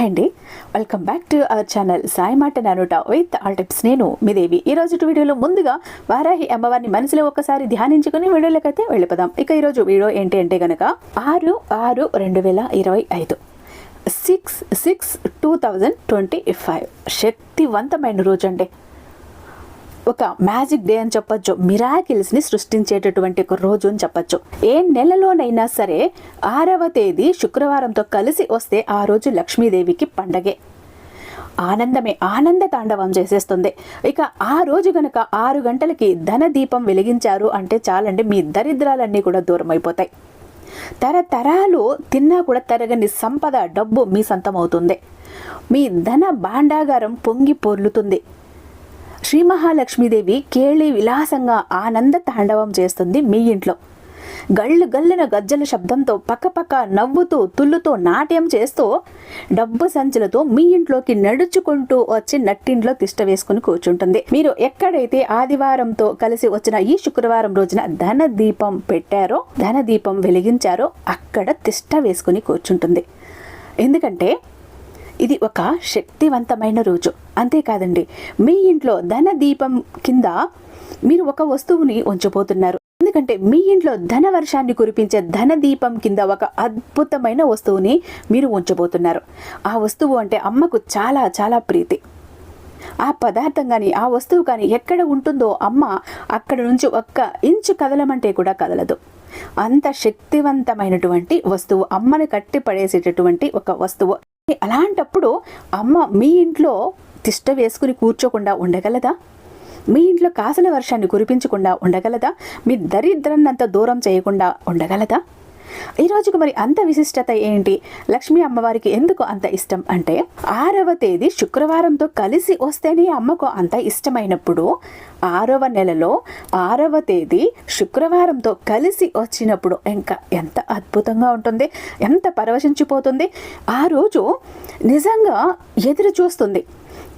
అండి welcome back to our channel Sai మాట నానుట విత్ ఆల్ టిప్స్ నేను మీ దేవి. ఈ రోజు వీడియోలో ముందుగా వారాహి అమ్మవారిని మనసులో ఒక్కసారి ధ్యానించుకుని వీడియోలకైతే వెళ్ళిపోదాం. ఇక ఈరోజు వీడియో ఏంటి అంటే గనక ఆరు ఆరు రెండు వేల ఇరవై ఐదు. Six six two thousand twenty five శక్తివంతమైన రోజు అండి ఒక మ్యాజిక్ డే అని చెప్పొచ్చు. మిరాకిల్స్ని సృష్టించేటటువంటి ఒక రోజు అని చెప్పొచ్చు. ఏ నెలలోనైనా సరే ఆరవ తేదీ శుక్రవారంతో కలిసి వస్తే ఆ రోజు లక్ష్మీదేవికి పండగే. ఆనందమే ఆనంద తాండవం చేసేస్తుంది. ఇక ఆ రోజు గనక ఆరు గంటలకి ధన దీపం వెలిగించారు అంటే చాలండి మీ దరిద్రాలన్నీ కూడా దూరం అయిపోతాయి తరతరాలు తిన్నా కూడా తరగని సంపద డబ్బు మీ సొంతం అవుతుంది మీ ధన భాండాగారం పొంగి పొర్లుతుంది. శ్రీ మహాలక్ష్మీదేవి కేళి విలాసంగా ఆనంద తాండవం చేస్తుంది మీ ఇంట్లో. గళ్ళు గల్లిన గజ్జల శబ్దంతో పక్కపక్క నవ్వుతూ తుల్లుతో నాట్యం చేస్తూ డబ్బు సంచులతో మీ ఇంట్లోకి నడుచుకుంటూ వచ్చి నట్టింట్లో తిష్ట వేసుకుని కూర్చుంటుంది. మీరు ఎక్కడైతే ఆదివారంతో కలిసి వచ్చిన ఈ శుక్రవారం రోజున ధన దీపం పెట్టారో ధన దీపం వెలిగించారో అక్కడ తిష్ట వేసుకుని కూర్చుంటుంది. ఎందుకంటే ఇది ఒక శక్తివంతమైన రోజు. అంతేకాదండి మీ ఇంట్లో ధన దీపం కింద మీరు ఒక వస్తువుని ఉంచబోతున్నారు. ఎందుకంటే మీ ఇంట్లో ధన వర్షాన్ని కురిపించే ధన దీపం కింద ఒక అద్భుతమైన వస్తువుని మీరు ఉంచబోతున్నారు. ఆ వస్తువు అంటే అమ్మకు చాలా చాలా ప్రీతి. ఆ పదార్థం కానీ ఆ వస్తువు కానీ ఎక్కడ ఉంటుందో అమ్మ అక్కడ నుంచి ఒక్క ఇంచు కదలమంటే కూడా కదలదు. అంత శక్తివంతమైనటువంటి వస్తువు అమ్మని కట్టి పడేసేటటువంటి ఒక వస్తువు. అలాంటప్పుడు అమ్మ మీ ఇంట్లో తిష్ట వేసుకుని కూర్చోకుండా ఉండగలదా? మీ ఇంట్లో కాసల వర్షాన్ని కురిపించకుండా ఉండగలదా? మీ దరిద్రాన్నంత దూరం చేయకుండా ఉండగలదా? ఈ రోజుకు మరి అంత విశిష్టత ఏంటి? లక్ష్మీ అమ్మవారికి ఎందుకు అంత ఇష్టం? అంటే ఆరవ తేదీ శుక్రవారంతో కలిసి వస్తేనే అమ్మకు అంత ఇష్టమైనప్పుడు ఆరవ నెలలో ఆరవ తేదీ శుక్రవారంతో కలిసి వచ్చినప్పుడు ఇంకా ఎంత అద్భుతంగా ఉంటుంది ఎంత పరవశించిపోతుంది. ఆ రోజు నిజంగా ఎదురు చూస్తుంది.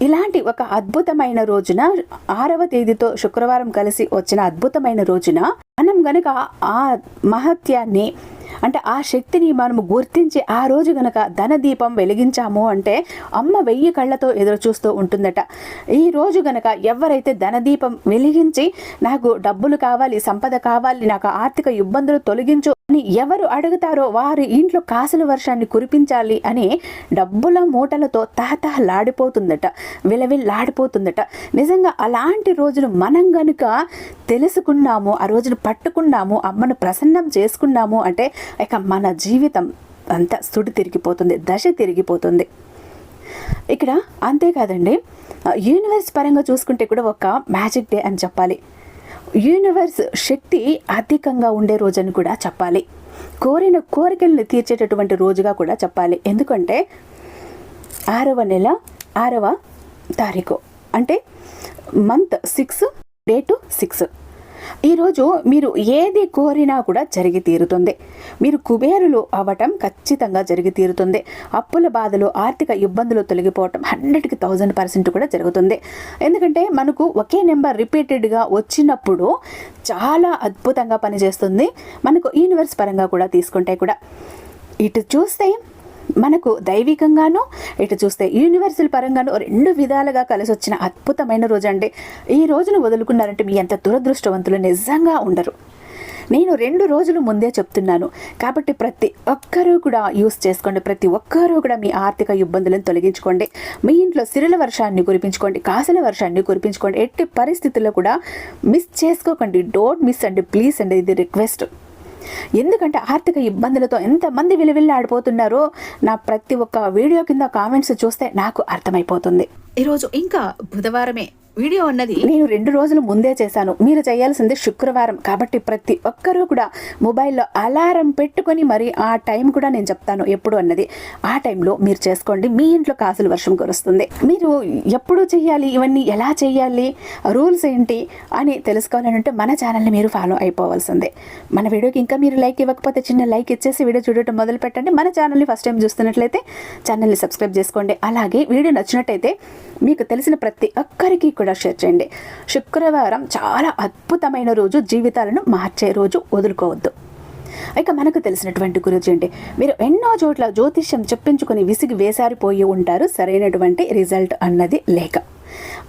ఇలాంటి ఒక అద్భుతమైన రోజున ఆరవ తేదీతో శుక్రవారం కలిసి వచ్చిన అద్భుతమైన రోజున మనం గనక ఆ మహత్యాన్ని అంటే ఆ శక్తిని మనము గుర్తించి ఆ రోజు గనక ధనదీపం వెలిగించాము అంటే అమ్మ వెయ్యి కళ్ళతో ఎదురు చూస్తూ ఉంటుందట. ఈ రోజు గనక ఎవరైతే ధనదీపం వెలిగించి నాకు డబ్బులు కావాలి సంపద కావాలి నాకు ఆర్థిక ఇబ్బందులు తొలగించు అని ఎవరు అడుగుతారో వారి ఇంట్లో కాసుల వర్షాన్ని కురిపించాలి అని డబ్బుల మూటలతో తహతహలాడిపోతుందట విలవిల్లాడిపోతుందట. నిజంగా అలాంటి రోజులు మనం గనుక తెలుసుకున్నాము ఆ రోజును పట్టుకున్నాము అమ్మను ప్రసన్నం చేసుకున్నాము అంటే ఇక మన జీవితం అంతా సుడి తిరిగిపోతుంది దశ తిరిగిపోతుంది. ఇక్కడ అంతేకాదండి యూనివర్స్ పరంగా చూసుకుంటే కూడా ఒక మ్యాజిక్ డే అని చెప్పాలి. యూనివర్స్ శక్తి అధికంగా ఉండే రోజని కూడా చెప్పాలి. కోరిన కోరికల్ని తీర్చేటటువంటి రోజుగా కూడా చెప్పాలి. ఎందుకంటే ఆరవ నెల ఆరవ తారీఖు. అంటే మంత్ సిక్స్ డేటు సిక్స్ ఈరోజు మీరు ఏది కోరినా కూడా జరిగి తీరుతుంది. మీరు కుబేరులు అవ్వటం ఖచ్చితంగా జరిగి తీరుతుంది. అప్పుల బాధలు ఆర్థిక ఇబ్బందులు తొలగిపోవటం హండ్రెడ్కి థౌజండ్ పర్సెంట్ కూడా జరుగుతుంది. ఎందుకంటే మనకు ఒకే నెంబర్ రిపీటెడ్గా వచ్చినప్పుడు చాలా అద్భుతంగా పనిచేస్తుంది. మనకు యూనివర్స్ పరంగా కూడా తీసుకుంటే కూడా. ఇటు చూస్తే మనకు దైవికంగాను ఇటు చూస్తే యూనివర్సల్ పరంగాను రెండు విధాలుగా కలిసి వచ్చిన అద్భుతమైన రోజు అండి ఈ రోజును వదులుకున్నారంటే మీ ఎంత దురదృష్టవంతులు నిజంగా ఉండరు. నేను రెండు రోజులు ముందే చెప్తున్నాను. కాబట్టి ప్రతి ఒక్కరూ కూడా యూస్ చేసుకోండి. ప్రతి ఒక్కరూ కూడా మీ ఆర్థిక ఇబ్బందులను తొలగించుకోండి. మీ ఇంట్లో సిరుల వర్షాన్ని కురిపించుకోండి. కాసల వర్షాన్ని కురిపించుకోండి. ఎట్టి పరిస్థితుల్లో కూడా మిస్ చేసుకోకండి. డోంట్ మిస్ అండి. ప్లీజ్ అండి. ఇది రిక్వెస్ట్ ఎందుకంటే ఆర్థిక ఇబ్బందులతో ఎంతమంది విలువిల్లాడిపోతున్నారో నా ప్రతి ఒక్క వీడియో కింద కామెంట్స్ చూస్తే నాకు అర్థమైపోతుంది. ఈరోజు ఇంకా బుధవారమే వీడియో అన్నది నేను రెండు రోజులు ముందే చేశాను. మీరు చేయాల్సింది శుక్రవారం. కాబట్టి ప్రతి ఒక్కరూ కూడా మొబైల్లో అలారం పెట్టుకొని మరి ఆ టైం కూడా నేను చెప్తాను ఎప్పుడు అన్నది. ఆ టైంలో మీరు చేసుకోండి. మీ ఇంట్లో కాసులు వర్షం కురుస్తుంది. మీరు ఎప్పుడు చేయాలి? ఇవన్నీ ఎలా చేయాలి? రూల్స్ ఏంటి? అని తెలుసుకోవాలంటే మన ఛానల్ని మీరు ఫాలో అయిపోవాల్సిందే. మన వీడియోకి ఇంకా మీరు లైక్ ఇవ్వకపోతే చిన్న లైక్ ఇచ్చేసి వీడియో చూడటం మొదలు పెట్టండి. మన ఛానల్ని ఫస్ట్ టైం చూస్తున్నట్లయితే ఛానల్ని సబ్స్క్రైబ్ చేసుకోండి. అలాగే వీడియో నచ్చినట్టయితే మీకు తెలిసిన ప్రతి ఒక్కరికి కూడా షేర్ చేయండి. శుక్రవారం చాలా అద్భుతమైన రోజు. జీవితాలను మార్చే రోజు. వదులుకోవద్దు. ఇక మనకు తెలిసినటువంటి గురించి అండి మీరు ఎన్నో చోట్ల జ్యోతిష్యం చెప్పించుకొని విసిగి వేసారిపోయి ఉంటారు. సరైనటువంటి రిజల్ట్ అన్నది లేక.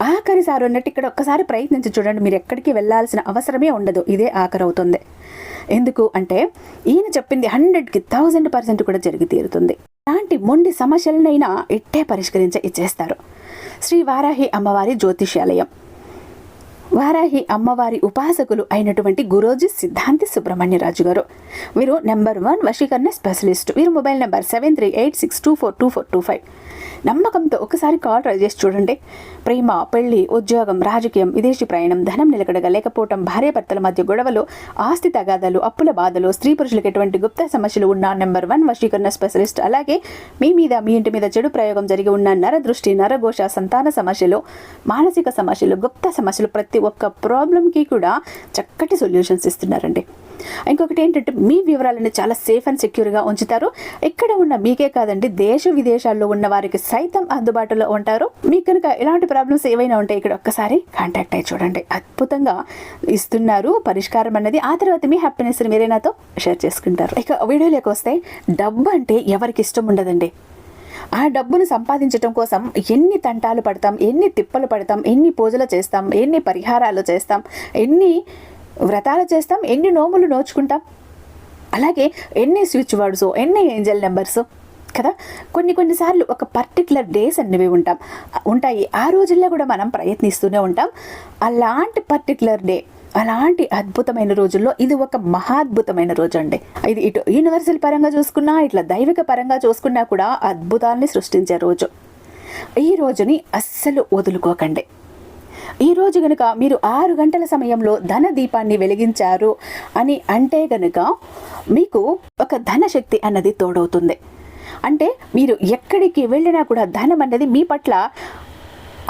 ఆఖరిసారి ఉన్నట్టు ఇక్కడ ఒక్కసారి ప్రయత్నించి చూడండి. మీరు ఎక్కడికి వెళ్ళాల్సిన అవసరమే ఉండదు. ఇదే ఆఖరి అవుతుంది ఎందుకు అంటే ఈయన చెప్పింది హండ్రెడ్కి థౌజండ్ పర్సెంట్ కూడా జరిగి తీరుతుంది. అలాంటి మొండి సమస్యలనైనా ఇట్టే పరిష్కరించి ఇచ్చేస్తారు. శ్రీ వారాహి అమ్మవారి జ్యోతిష్యాలయం. వారాహి అమ్మవారి ఉపాసకులు అయినటువంటి గురోజీ సిద్ధాంతి సుబ్రహ్మణ్యరాజు గారు. వీరు నెంబర్ వన్ వశీకరణ స్పెషలిస్ట్. వీరు mobile number seven three eight six two four two four two five. నమ్మకంతో ఒకసారి కాల్ ట్రై చేసి చూడండి. ప్రేమ పెళ్ళి ఉద్యోగం రాజకీయం విదేశీ ప్రయాణం ధనం నిలకడగా లేకపోవటం భార్యాభర్తల మధ్య గొడవలు ఆస్తి తగాదాలు అప్పుల బాధలు స్త్రీ పురుషులకు ఎటువంటి గుప్త సమస్యలు ఉన్న నెంబర్ వన్ వశీకరణ స్పెషలిస్ట్. అలాగే మీ మీద మీ ఇంటి మీద చెడు ప్రయోగం జరిగి ఉన్న నరదృష్టి నరఘోష సంతాన సమస్యలు మానసిక సమస్యలు గుప్త సమస్యలు ప్రతి ప్రతి ఒక్క ప్రాబ్లంకి కూడా చక్కటి సొల్యూషన్స్ ఇస్తున్నారండి. ఇంకొకటి ఏంటంటే మీ వివరాలను చాలా సేఫ్ అండ్ సెక్యూర్గా ఉంచుతారు. ఎక్కడ ఉన్న మీకే కాదండి దేశ విదేశాల్లో ఉన్న వారికి సైతం అందుబాటులో ఉంటారు. మీకు కనుక ఎలాంటి ప్రాబ్లమ్స్ ఏవైనా ఉంటే ఇక్కడ ఒక్కసారి కాంటాక్ట్ అయ్యి చూడండి. అద్భుతంగా ఇస్తున్నారు పరిష్కారం అన్నది. ఆ తర్వాత మీ హ్యాపీనెస్ మీరే నాతో షేర్ చేసుకుంటారు. ఇక వీడియోలోకి వస్తే డబ్బు అంటే ఎవరికి ఇష్టం ఉండదండి. ఆ డబ్బును సంపాదించడం కోసం ఎన్ని తంటాలు పడతాం ఎన్ని తిప్పలు పడతాం ఎన్ని పూజలు చేస్తాం ఎన్ని పరిహారాలు చేస్తాం ఎన్ని వ్రతాలు చేస్తాం ఎన్ని నోములు నోచుకుంటాం. అలాగే ఎన్ని స్విచ్ వర్డ్స్ ఎన్ని ఏంజల్ నెంబర్స్ కదా? కొన్ని కొన్నిసార్లు ఒక పర్టికులర్ డేస్ అనేవి ఉంటాం. ఉంటాయి. ఆ రోజుల్లో కూడా మనం ప్రయత్నిస్తూనే ఉంటాం. అలాంటి పర్టికులర్ డే అలాంటి అద్భుతమైన రోజుల్లో ఇది ఒక మహాద్భుతమైన రోజు అండి ఇది ఇటు యూనివర్సల్ పరంగా చూసుకున్నా ఇట్లా దైవిక పరంగా చూసుకున్నా కూడా అద్భుతాన్ని సృష్టించే రోజు. ఈ రోజుని అస్సలు వదులుకోకండి. ఈ రోజు గనుక మీరు ఆరు గంటల సమయంలో ధన దీపాన్ని వెలిగించారు అని అంటే గనుక మీకు ఒక ధనశక్తి అన్నది తోడవుతుంది. అంటే మీరు ఎక్కడికి వెళ్ళినా కూడా ధనం అన్నది మీ పట్ల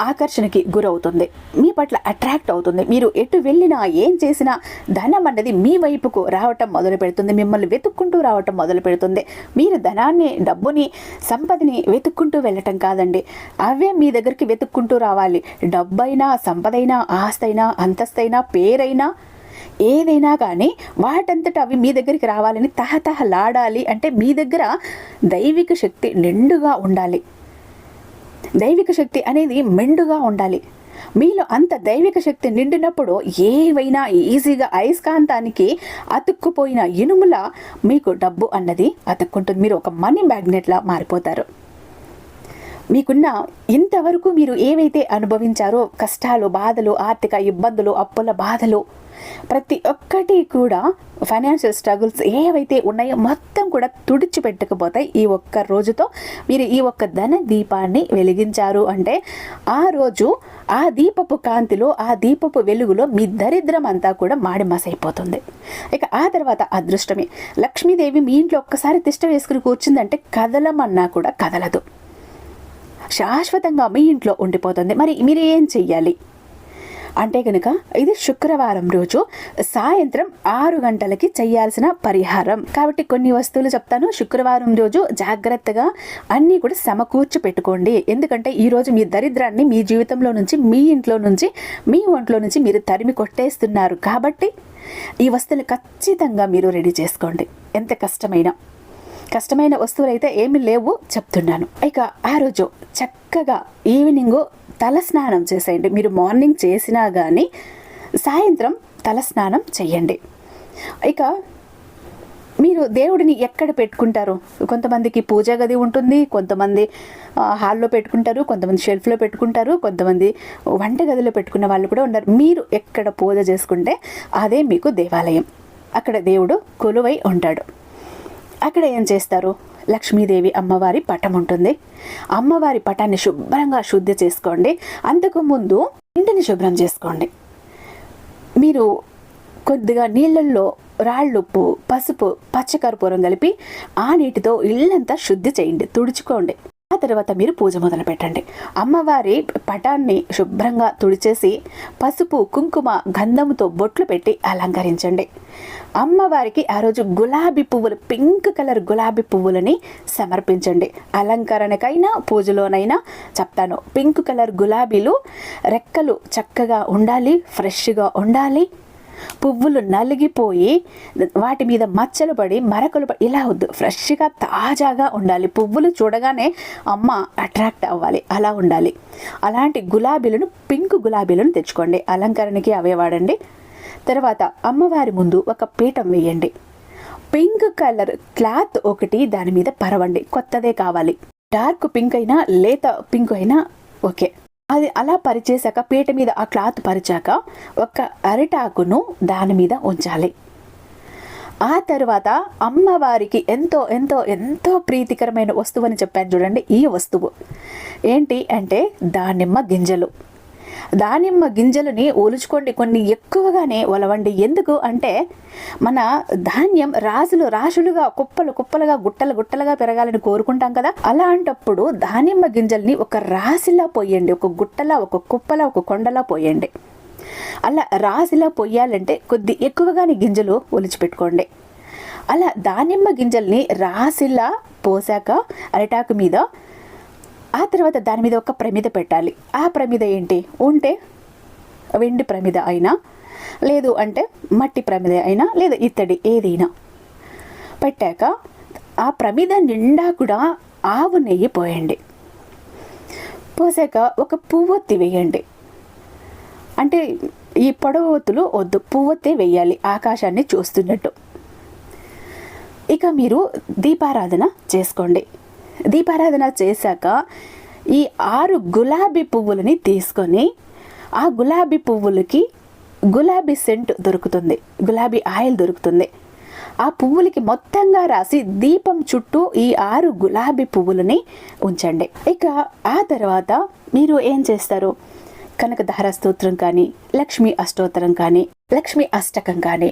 ఆకర్షణకి గురవుతుంది. మీ పట్ల అట్రాక్ట్ అవుతుంది. మీరు ఎటు వెళ్ళినా ఏం చేసినా ధనం అన్నది మీ వైపుకు రావటం మొదలు పెడుతుంది. మిమ్మల్ని వెతుక్కుంటూ రావటం మొదలు పెడుతుంది. మీరు ధనాన్ని డబ్బుని సంపదని వెతుక్కుంటూ వెళ్ళటం కాదండి. అవే మీ దగ్గరికి వెతుక్కుంటూ రావాలి. డబ్బైనా సంపదైనా ఆస్తైనా అంతస్తైనా పేరైనా ఏదైనా కానీ వాటంతట అవి మీ దగ్గరికి రావాలని తహతహలాడాలి. అంటే మీ దగ్గర దైవిక శక్తి నిండుగా ఉండాలి. దైవిక శక్తి అనేది మెండుగా ఉండాలి. మీలో అంత దైవిక శక్తి నిండినప్పుడు ఏవైనా ఈజీగా అయస్కాంతానికి అతుక్కుపోయిన ఇనుముల మీకు డబ్బు అన్నది అతుక్కుంటుంది. మీరు ఒక మనీ మ్యాగ్నెట్లా మారిపోతారు. మీకున్న ఇంతవరకు మీరు ఏవైతే అనుభవించారో కష్టాలు బాధలు ఆర్థిక ఇబ్బందులు అప్పుల బాధలు ప్రతి ఒక్కటి కూడా ఫైనాన్షియల్ స్ట్రగుల్స్ ఏవైతే ఉన్నాయో మొత్తం కూడా తుడిచిపెట్టకపోతాయి ఈ ఒక్క రోజుతో. మీరు ఈ ఒక్క ధన దీపాన్ని వెలిగించారు అంటే ఆ రోజు ఆ దీపపు కాంతిలో ఆ దీపపు వెలుగులో మీ దరిద్రం అంతా కూడా మాడిమసైపోతుంది ఇక ఆ తర్వాత అదృష్టమే. లక్ష్మీదేవి మీ ఇంట్లో ఒక్కసారి తిష్ట వేసుకుని కూర్చుందంటే కదలమన్నా కూడా కదలదు. శాశ్వతంగా మీ ఇంట్లో ఉండిపోతుంది. మరి మీరు ఏం చెయ్యాలి? అంటే కనుక ఇది శుక్రవారం రోజు సాయంత్రం ఆరు గంటలకి చేయాల్సిన పరిహారం. కాబట్టి కొన్ని వస్తువులు చెప్తాను. శుక్రవారం రోజు జాగ్రత్తగా అన్నీ కూడా సమకూర్చి పెట్టుకోండి. ఎందుకంటే ఈ రోజు మీ దరిద్రాన్ని మీ జీవితంలో నుంచి మీ ఇంట్లో నుంచి మీ ఒంట్లో నుంచి మీరు తరిమి కొట్టేస్తున్నారు. కాబట్టి ఈ వస్తువులు ఖచ్చితంగా మీరు రెడీ చేసుకోండి. ఎంత కష్టమైనా కష్టమైన వస్తువులు అయితే ఏమి లేవు చెప్తున్నాను. ఇక ఆ రోజు చక్కగా ఈవినింగ్ తల స్నానం చేసేయండి. మీరు మార్నింగ్ చేసినా కానీ సాయంత్రం తల స్నానం చేయండి ఇక మీరు దేవుడిని ఎక్కడ పెట్టుకుంటారు? కొంతమందికి పూజా గది ఉంటుంది కొంతమంది హాల్లో పెట్టుకుంటారు కొంతమంది షెల్ఫ్లో పెట్టుకుంటారు కొంతమంది వంట గదిలో పెట్టుకున్న వాళ్ళు కూడా ఉన్నారు. మీరు ఎక్కడ పూజ చేసుకుంటే అదే మీకు దేవాలయం. అక్కడ దేవుడు కొలువై ఉంటాడు. అక్కడ ఏం చేస్తారు? లక్ష్మీదేవి అమ్మవారి పటం ఉంటుంది. అమ్మవారి పటాన్ని శుభ్రంగా శుద్ధి చేసుకోండి. అంతకు ముందు ఇంటిని శుభ్రం చేసుకోండి. మీరు కొద్దిగా నీళ్ళల్లో రాళ్ళుప్పు పసుపు పచ్చకర్పూరం కలిపి ఆ నీటితో ఇల్లంతా శుద్ధి చేయండి. తుడుచుకోండి. ఆ తర్వాత మీరు పూజ మొదలు పెట్టండి. అమ్మవారి పటాన్ని శుభ్రంగా తుడిచేసి పసుపు కుంకుమ గంధముతో బొట్లు పెట్టి అలంకరించండి. అమ్మవారికి ఆ రోజు గులాబీ పువ్వులు పింక్ కలర్ గులాబీ పువ్వులని సమర్పించండి. అలంకరణకైనా పూజలోనైనా చెప్తాను. పింక్ కలర్ గులాబీలు రెక్కలు చక్కగా ఉండాలి ఫ్రెష్గా ఉండాలి. పువ్వులు నలిగిపోయి వాటి మీద మచ్చలు పడి మరకలు పడి ఇలా వద్దు. ఫ్రెష్గా తాజాగా ఉండాలి. పువ్వులు చూడగానే అమ్మ అట్రాక్ట్ అవ్వాలి. అలా ఉండాలి. అలాంటి గులాబీలను పింక్ గులాబీలను తెచ్చుకోండి. అలంకరణకి అవే వాడండి. తర్వాత అమ్మవారి ముందు ఒక పీఠం వేయండి. పింక్ కలర్ క్లాత్ ఒకటి దాని మీద పరవండి. కొత్తదే కావాలి. డార్క్ పింక్ అయినా లేత పింక్ అయినా ఓకే. అది అలా పరిచేశాక పీట మీద ఆ క్లాత్ పరిచాక ఒక అరిటాకును దాని మీద ఉంచాలి. ఆ తర్వాత అమ్మవారికి ఎంతో ఎంతో ఎంతో ప్రీతికరమైన వస్తువు అని చెప్పాను చూడండి ఈ వస్తువు. ఏంటి అంటే దానిమ్మ గింజలు. దానిమ్మ గింజలని ఒలుచుకోండి. కొన్ని ఎక్కువగానే ఒలవండి. ఎందుకు అంటే మన ధాన్యం రాజులు రాశులుగా కుప్పలు కుప్పలుగా గుట్టలు గుట్టలుగా పెరగాలని కోరుకుంటాం కదా? అలాంటప్పుడు దానిమ్మ గింజల్ని ఒక రాశిలా పోయండి. ఒక గుట్టలా ఒక కుప్పలా ఒక కొండలా పోయండి. అలా రాశిలా పొయ్యాలంటే కొద్ది ఎక్కువగానే గింజలు ఒలిచిపెట్టుకోండి. అలా దానిమ్మ గింజల్ని రాశిలా పోసాక అరిటాకు మీద ఆ తర్వాత దాని మీద ఒక ప్రమిద పెట్టాలి. ఆ ప్రమిద ఏంటి? ఉంటే వెండి ప్రమిద అయినా లేదు అంటే మట్టి ప్రమిద అయినా లేదా ఇత్తడి ఏదైనా పెట్టాక ఆ ప్రమిద నిండా కూడా ఆవు నెయ్యి పోయండి. పోసాక ఒక పువ్వొత్తి వేయండి. అంటే ఈ పొడవొత్తులు వద్దు పువ్వొత్తే వేయాలి ఆకాశాన్ని చూస్తున్నట్టు. ఇక మీరు దీపారాధన చేసుకోండి. దీపారాధన చేశాక ఈ ఆరు గులాబీ పువ్వులని తీసుకొని ఆ గులాబీ పువ్వులకి గులాబీ సెంట్ దొరుకుతుంది. గులాబీ ఆయిల్ దొరుకుతుంది. ఆ పువ్వులకి మొత్తంగా రాసి దీపం చుట్టూ ఈ ఆరు గులాబీ పువ్వులని ఉంచండి. ఇక ఆ తర్వాత మీరు ఏం చేస్తారు? కనకధార స్తోత్రం కానీ లక్ష్మీ అష్టోత్తరం కానీ లక్ష్మీ అష్టకం కానీ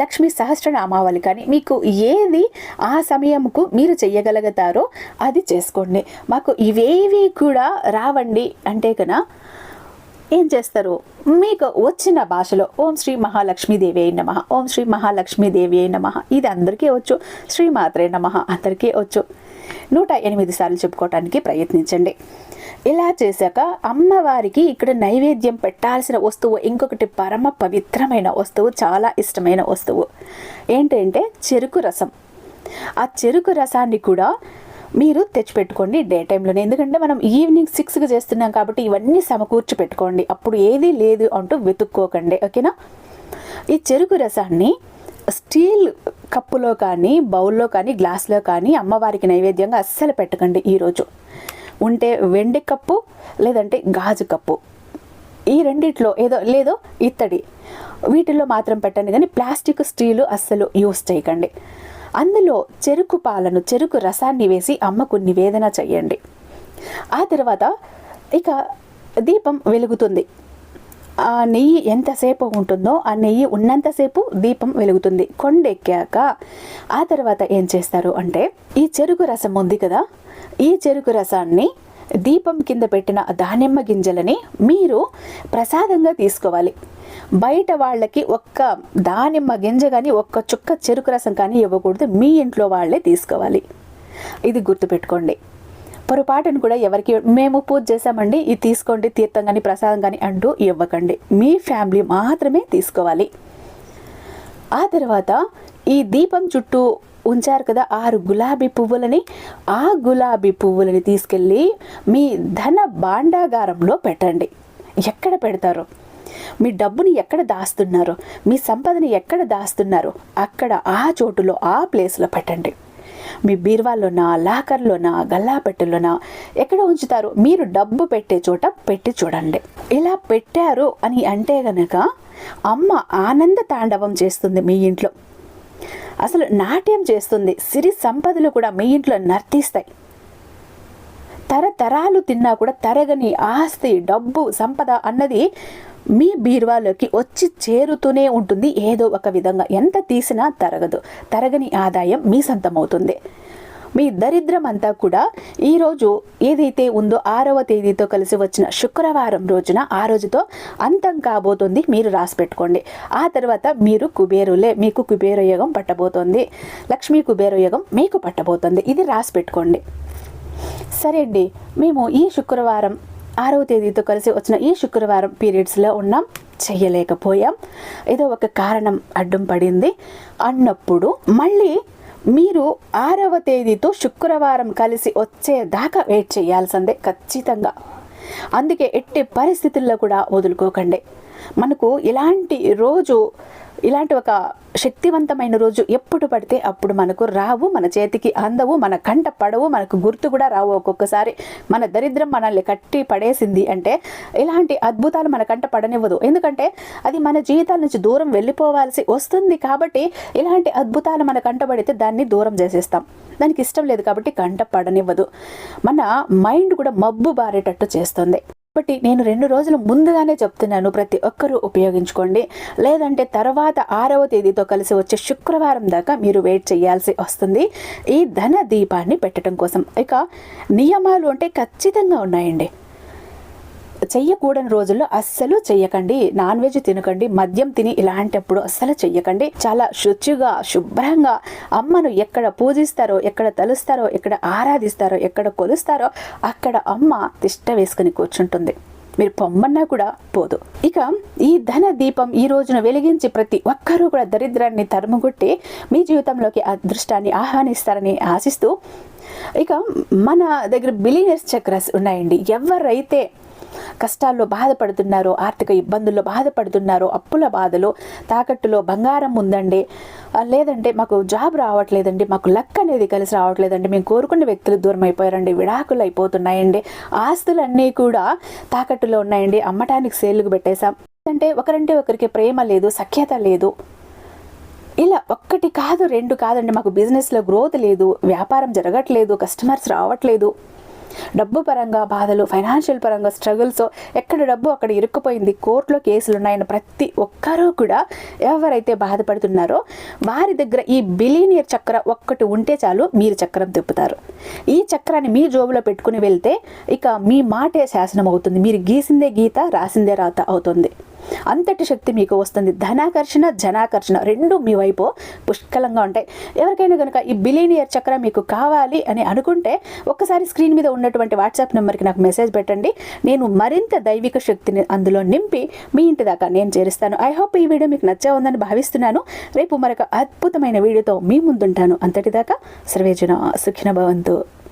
లక్ష్మి సహస్రనామావళి కానీ మీకు ఏది ఆ సమయంకు మీరు చెయ్యగలుగుతారో అది చేసుకోండి. మాకు ఇవేవి కూడా రావండి అంటే కదా ఏం చేస్తారు? మీకు వచ్చిన భాషలో ఓం శ్రీ మహాలక్ష్మీదేవి అయిన నమ ఓం శ్రీ మహాలక్ష్మీదేవి అయిన నమ ఇది అందరికీ వచ్చు శ్రీమాత్రే నమ అందరికీ వచ్చు. నూట ఎనిమిది సార్లు చెప్పుకోవటానికి ప్రయత్నించండి. ఇలా చేశాక అమ్మవారికి ఇక్కడ నైవేద్యం పెట్టాల్సిన వస్తువు ఇంకొకటి పరమ పవిత్రమైన వస్తువు చాలా ఇష్టమైన వస్తువు. ఏంటంటే చెరుకు రసం. ఆ చెరుకు రసాన్ని కూడా మీరు తెచ్చిపెట్టుకోండి డే టైంలోనే. ఎందుకంటే మనం ఈవినింగ్ సిక్స్కి చేస్తున్నాం కాబట్టి ఇవన్నీ సమకూర్చి పెట్టుకోండి. అప్పుడు ఏది లేదు అంటూ వెతుక్కోకండి. ఓకేనా? ఈ చెరుకు రసాన్ని స్టీల్ కప్పులో కానీ బౌల్లో కానీ గ్లాస్లో కానీ అమ్మవారికి నైవేద్యంగా అస్సలు పెట్టకండి ఈరోజు. ఉంటే వెండి కప్పు లేదంటే గాజు కప్పు. ఈ రెండిట్లో ఏదో లేదో ఇత్తడి. వీటిల్లో మాత్రం పెట్టండి కానీ ప్లాస్టిక్ స్టీలు అస్సలు యూస్ చేయకండి. అందులో చెరుకు పాలను చెరుకు రసాన్ని వేసి అమ్మకు నివేదన చేయండి ఆ తర్వాత ఇక దీపం వెలుగుతుంది. ఆ నెయ్యి ఎంతసేపు ఉంటుందో ఆ నెయ్యి ఉన్నంతసేపు దీపం వెలుగుతుంది. కొండెక్కాక ఆ తర్వాత ఏం చేస్తారు అంటే ఈ చెరుకు రసం ఉంది కదా ఈ చెరుకు రసాన్ని దీపం కింద పెట్టిన దానిమ్మ గింజలని మీరు ప్రసాదంగా తీసుకోవాలి. బయట వాళ్ళకి ఒక్క దానిమ్మ గింజ కానీ ఒక్క చుక్క చెరుకు రసం కానీ ఇవ్వకూడదు. మీ ఇంట్లో వాళ్ళే తీసుకోవాలి. ఇది గుర్తుపెట్టుకోండి. పొరపాటును కూడా ఎవరికి మేము పూజ చేసామండి ఇది తీసుకోండి తీర్థం కానీ ప్రసాదం కానీ అంటూ ఇవ్వకండి. మీ ఫ్యామిలీ మాత్రమే తీసుకోవాలి. ఆ తర్వాత ఈ దీపం చుట్టూ ఉంచారు కదా ఆరు గులాబీ పువ్వులని. ఆ గులాబీ పువ్వులని తీసుకెళ్ళి మీ ధన భాండాగారంలో పెట్టండి. ఎక్కడ పెడతారు? మీ డబ్బుని ఎక్కడ దాస్తున్నారు? మీ సంపదని ఎక్కడ దాస్తున్నారు? అక్కడ ఆ చోటులో ఆ ప్లేస్లో పెట్టండి. మీ బీర్వాల్లోనా లాకర్లోనా గల్లాపెట్టెలోనా ఎక్కడ ఉంచుతారు మీరు డబ్బు పెట్టే చోట పెట్టి చూడండి. ఇలా పెట్టారు అని అంటే గనక అమ్మ ఆనంద తాండవం చేస్తుంది మీ ఇంట్లో. అసలు నాట్యం చేస్తుంది. సిరి సంపదలు కూడా మీ ఇంట్లో నర్తిస్తాయి. తరతరాలు తిన్నా కూడా తరగని ఆస్తి డబ్బు సంపద అన్నది మీ బీరువాలోకి వచ్చి చేరుతూనే ఉంటుంది. ఏదో ఒక విధంగా ఎంత తీసినా తరగదు. తరగని ఆదాయం మీ సొంతమవుతుంది. మీ దరిద్రం అంతా కూడా ఈరోజు ఏదైతే ఉందో ఆరవ తేదీతో కలిసి వచ్చిన శుక్రవారం రోజున ఆ రోజుతో అంతం కాబోతుంది. మీరు రాసి పెట్టుకోండి. ఆ తర్వాత మీరు కుబేరులే మీకు కుబేర యోగం పట్టబోతోంది. లక్ష్మీ కుబేర యోగం మీకు పట్టబోతుంది. ఇది రాసి పెట్టుకోండి. సరే అండి మేము ఈ శుక్రవారం ఆరవ తేదీతో కలిసి వచ్చిన ఈ శుక్రవారం పీరియడ్స్లో ఉన్నాం. చెయ్యలేకపోయాం. ఏదో ఒక కారణం అడ్డం పడింది. అన్నప్పుడు మళ్ళీ మీరు ఆరవ తేదీతో శుక్రవారం కలిసి వచ్చేదాకా వెయిట్ చేయాల్సిందే ఖచ్చితంగా. అందుకే ఎట్టి పరిస్థితుల్లో కూడా వదులుకోకండి. మనకు ఇలాంటి రోజు ఇలాంటి ఒక శక్తివంతమైన రోజు ఎప్పుడు పడితే అప్పుడు మనకు రావు మన చేతికి అందవు మన కంట పడవు మనకు గుర్తు కూడా రావు ఒక్కొక్కసారి. మన దరిద్రం మనల్ని కట్టి పడేసింది అంటే ఇలాంటి అద్భుతాలు మన కంట పడనివ్వదు. ఎందుకంటే అది మన జీవితాల నుంచి దూరం వెళ్ళిపోవాల్సి వస్తుంది కాబట్టి ఇలాంటి అద్భుతాలు మన కంట పడితే దాన్ని దూరం చేసేస్తాం. దానికి ఇష్టం లేదు కాబట్టి కంట పడనివ్వదు. మన మైండ్ కూడా మబ్బు బారేటట్టు చేస్తుంది. కాబట్టి నేను రెండు రోజులు ముందుగానే చెప్తున్నాను ప్రతి ఒక్కరూ ఉపయోగించుకోండి. లేదంటే తర్వాత ఆరవ తేదీతో కలిసి వచ్చే శుక్రవారం దాకా మీరు వెయిట్ చేయాల్సి వస్తుంది. ఈ ధన దీపాన్ని పెట్టడం కోసం. ఇక నియమాలు అంటే ఖచ్చితంగా ఉన్నాయండి. చెయ్యకూడని రోజుల్లో అస్సలు చెయ్యకండి. నాన్ వెజ్ తినకండి. మద్యం తిని ఇలాంటప్పుడు అస్సలు చెయ్యకండి. చాలా శుచిగా శుభ్రంగా అమ్మను ఎక్కడ పూజిస్తారో ఎక్కడ తలుస్తారో ఎక్కడ ఆరాధిస్తారో ఎక్కడ కొలుస్తారో అక్కడ అమ్మ తిష్ట వేసుకుని కూర్చుంటుంది. మీరు పొమ్మన్నా కూడా పోదు. ఇక ఈ ధన దీపం ఈ రోజున వెలిగించి ప్రతి ఒక్కరూ కూడా దరిద్రాన్ని తరుముగొట్టి మీ జీవితంలోకి అదృష్టాన్ని ఆహ్వానిస్తారని ఆశిస్తూ ఇక మన దగ్గర బిలియనర్స్ చక్రస్ ఉన్నాయండి. ఎవరైతే కష్టాల్లో బాధపడుతున్నారో ఆర్థిక ఇబ్బందుల్లో బాధపడుతున్నారో అప్పుల బాధలు తాకట్టులో బంగారం ఉందండి. లేదంటే మాకు జాబ్ రావట్లేదండి మాకు లక్ అనేది కలిసి రావట్లేదండి. మేము కోరుకున్న వ్యక్తులు దూరం అయిపోయారండి విడాకులు అయిపోతున్నాయండి. ఆస్తులన్నీ కూడా తాకట్టులో ఉన్నాయండి అమ్మటానికి సేల్కు పెట్టేశాం. అంటే ఒకరంటే ఒకరికి ప్రేమ లేదు సఖ్యత లేదు. ఇలా ఒక్కటి కాదు రెండు కాదండి మాకు బిజినెస్లో గ్రోత్ లేదు వ్యాపారం జరగట్లేదు కస్టమర్స్ రావట్లేదు. డబ్బు పరంగా బాధలు ఫైనాన్షియల్ పరంగా స్ట్రగుల్స్ ఎక్కడ డబ్బు అక్కడ ఇరుక్కుపోయింది. కోర్టులో కేసులు ఉన్నాయని ప్రతి ఒక్కరూ కూడా ఎవరైతే బాధపడుతున్నారో వారి దగ్గర ఈ బిలీనియర్ చక్ర ఒక్కటి ఉంటే చాలు మీరు చక్రం తిప్పుతారు. ఈ చక్రాన్ని మీ జోబులో పెట్టుకుని వెళ్తే ఇక మీ మాటే శాసనం అవుతుంది మీరు గీసిందే గీత రాసిందే రాత అవుతుంది. అంతటి శక్తి మీకు వస్తుంది. ధనాకర్షణ జనాకర్షణ రెండు మీ వైపు పుష్కలంగా ఉంటాయి. ఎవరికైనా కనుక ఈ బిలీనియర్ చక్రం మీకు కావాలి అని అనుకుంటే ఒక్కసారి స్క్రీన్ మీద ఉన్నటువంటి వాట్సాప్ నెంబర్కి నాకు మెసేజ్ పెట్టండి. నేను మరింత దైవిక శక్తిని అందులో నింపి మీ ఇంటి దాకా నేను చేరుస్తాను. ఐ హోప్ ఈ వీడియో మీకు నచ్చా ఉందని భావిస్తున్నాను. రేపు మరొక అద్భుతమైన వీడియోతో మీ ముందుంటాను. అంతటిదాకా సర్వేజన సుఖిన భవంతు